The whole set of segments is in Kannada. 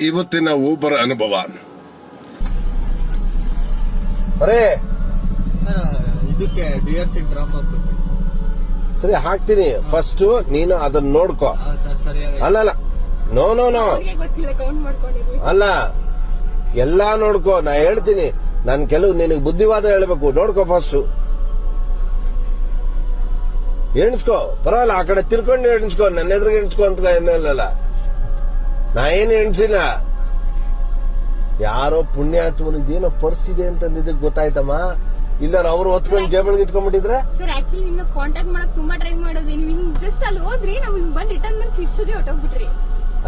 ಇವತ್ತಿನ ಊಬರ್ ಅನುಭವ. ಅರೇ ಸರ್ ಇದಕ್ಕೆ ಡಿ ಆರ್ ಸಿ ಡ್ರಾಪ್ ಆಗ್ಬೇಕು. ಸರಿ ಹಾಕ್ತೀನಿ. ಫಸ್ಟ್ ನೀನು ಅದನ್ನ ನೋಡ್ಕೋ. ಅಲ್ಲ ಅಲ್ಲ. ನೋ ನೋ ನೋ ಅಲ್ಲ ಎಲ್ಲಾ ನೋಡ್ಕೋ. ನಾ ಹೇಳ್ತೀನಿ. ನಾನು ಕೆಲವು ನಿನಗೆ ಬುದ್ಧಿವಾದ ಹೇಳ್ಬೇಕು. ನೋಡ್ಕೋ ಫಸ್ಟ್ ಎಣಿಸ್ಕೋ. ಪರವಾಗಿಲ್ಲ ಆ ಕಡೆ ತಿರ್ಕೊಂಡು ಎಣಿಸ್ಕೋ. ನನ್ನ ಎದುರಿಗೆ ಎಣಿಸ್ಕೋ ಅಂತ ಏನಿಲ್ಲಲ್ಲ ನಾ ಏನು ಎಣಿಸಿಲ್ಲ. ಯಾರೋ ಪುಣ್ಯಾತ್ಮನಿಗೆ ಏನೋ ಪರ್ಸಿದೆ ಇದಕ್ಕೆ ಗೊತ್ತಾಯ್ತಮ್ಮ? ಇಲ್ಲಾರ ಅವ್ರು ಹೊತ್ಕೊಂಡು ಜೇಬಳಿಗೆ ಇಟ್ಕೊಂಡ್ಬಿಟ್ಟಿದ್ರೆ? ಸರ್ ಆಕ್ಚುಲಿ ನಿಮ್ನ ಕಾಂಟ್ಯಾಕ್ಟ್ ಮಾಡಕ್ ತುಂಬಾ ಟ್ರೈ ನೀವ್ ಹಿಂಗ್ ಜಸ್ಟ್ ಅಲ್ಲಿ ಹೋದ್ರಿ ನಾವ್ ಹಿಂಗ್ ಬಂದ್ ರಿಟರ್ನ್ ಬಂದ್ ತಿರ್ಸೋದೇ ಹೊಟ್ಟೋಗ್ಬಿಟ್ರಿ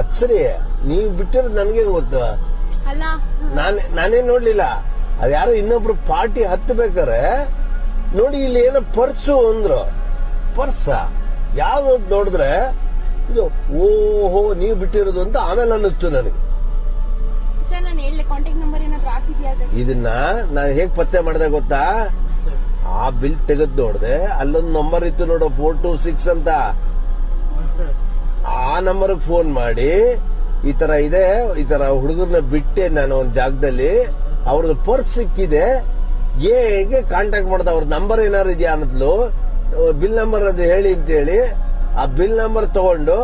ಅದ್ ಸರಿ ನೀವು ಬಿಟ್ಟಿರೋದು ನನಗೆ ಗೊತ್ತು. ಅಲ್ಲ ನಾನ್ ನಾನೇನ್ ನೋಡ್ಲಿಲ್ಲ. ಅದ್ ಯಾರೋ ಇನ್ನೊಬ್ರು ಪಾರ್ಟಿ ಹತ್ತಬೇಕಾರೆ ನೋಡಿ ಇಲ್ಲಿ ಏನೋ ಪರ್ಸು ಅಂದ್ರು. ಪರ್ಸ? ಯಾವ ನೋಡಿದ್ರೆ ಇದು ಓಹೋ ನೀವು ಬಿಟ್ಟಿರೋದು ಅಂತ ಆಮೇಲೆ ಅನ್ನಿಸ್ತು ನನಗೆ. ಇದನ್ನ ನಾನು ಹೇಗ್ ಪತ್ತೆ ಮಾಡಿದೆ ಗೊತ್ತಾ? ಆ ಬಿಲ್ ತೆಗೆದ್ ನೋಡಿದೆ ಅಲ್ಲೊಂದು ನಂಬರ್ ಇತ್ತು ನೋಡು ಫೋರ್ ಟು ಸಿಕ್ಸ್ ಅಂತ. ಸರ್. ಆ ನಂಬರ್ಗೆ ಫೋನ್ ಮಾಡಿ ಈ ತರ ಇದೆ ಈ ತರ ಹುಡುಗರನ್ನ ಬಿಟ್ಟೆ ನಾನು ಒಂದ್ ಜಾಗದಲ್ಲಿ. ಅವ್ರದ್ದು ಪರ್ಸ್ ಸಿಕ್ಕಿದೆ. ಹೇಗೆ ಕಾಂಟ್ಯಾಕ್ಟ್ ಮಾಡ್ದ ಅವ್ರ ನಂಬರ್ ಏನಾರು ಇದೆಯಾ ಅನ್ನದ್ಲು. ಬಿಲ್ ನಂಬರ್ ಅದು ಹೇಳಿ ಅಂತ ಹೇಳಿ ಆ ಬಿಲ್ ನಂಬರ್ ತಗೊಂಡು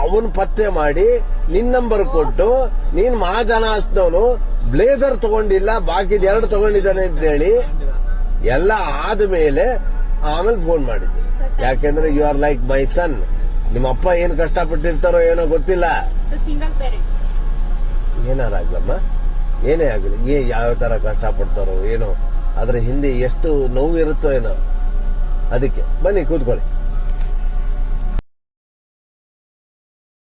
ಅವನ್ ಪತ್ತೆ ಮಾಡಿ ನಿನ್ ನಂಬರ್ ಕೊಟ್ಟು ನೀನ್ ಮಹಾಜನ ಅಷ್ಟವನು ಬ್ಲೇಸರ್ ತಗೊಂಡಿಲ್ಲ ಬಾಕಿದ ಎರಡು ತಗೊಂಡಿದ್ದಾನೆ ಅಂತ ಹೇಳಿ ಎಲ್ಲ ಆದ್ಮೇಲೆ ಆಮೇಲೆ ಫೋನ್ ಮಾಡಿದ್ವಿ ಯಾಕೆಂದ್ರೆ you are like my son ನಿಮ್ಮ ಅಪ್ಪ ಏನ್ ಕಷ್ಟಪಟ್ಟಿರ್ತಾರೋ ಏನೋ ಗೊತ್ತಿಲ್ಲ. ಏನಾರಾಗ್ಲಮ್ಮ ಏನೇ ಆಗಲಿ ಏ ಯಾವ ತರ ಕಷ್ಟಪಡ್ತಾರೋ ಏನೋ. ಅದ್ರ ಹಿಂದೆ ಎಷ್ಟು ನೋವು ಇರುತ್ತೋ ಏನೋ. ಅದಕ್ಕೆ ಬನ್ನಿ ಕೂತ್ಕೊಳ್ಳಿ.